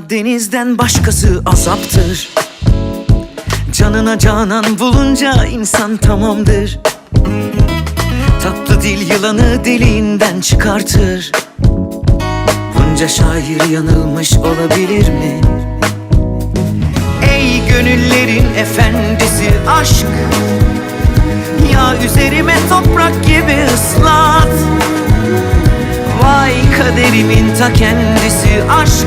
denizden başkası azaptır. Canına canan bulunca insan tamamdır. Tatlı dil yılanı deliğinden çıkartır. Bunca şair yanılmış olabilir mi? Ey gönüllerin efendisi aşk Ya üzerime toprak gibi ıslat. Vay kaderimin ta kendisi aşk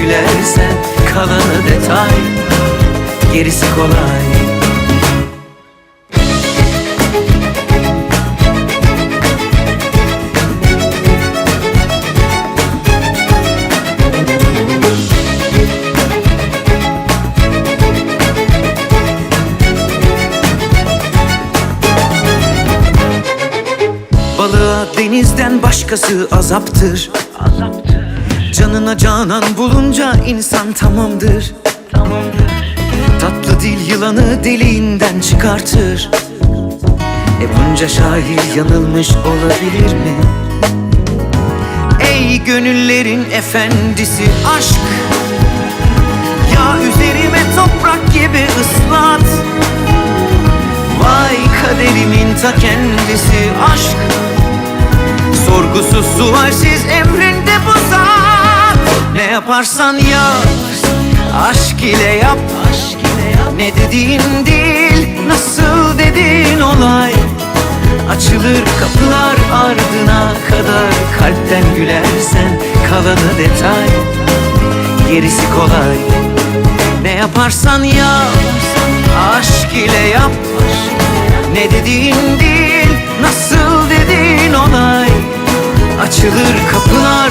gülersen kalanı detay Gerisi kolay. Balığa denizden başkası azaptır Canına canan bulunca insan tamamdır. Tatlı dil yılanı deliğinden çıkartır. E bunca şair yanılmış olabilir mi? Ey gönüllerin efendisi aşk Ya üzerime toprak gibi ıslat. Vay kaderimin ta kendisi aşk. Sorgusuz sualsiz Ne yaparsan yap Aşk ile yap. Ne dediğin değil Nasıl dediğin olay. Açılır kapılar ardına kadar Kalpten gülersen kalanı detay. Gerisi kolay. Ne yaparsan yap Aşk ile yap. Ne dediğin değil Nasıl dediğin olay. Açılır kapılar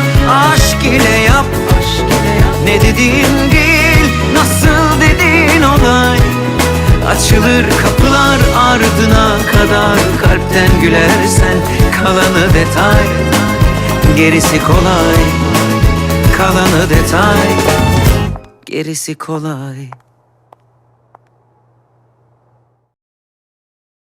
Açılır kapılar ardına kadar Kalpten gülersen kalanı detay. Gerisi kolay Kalanı detay. Gerisi kolay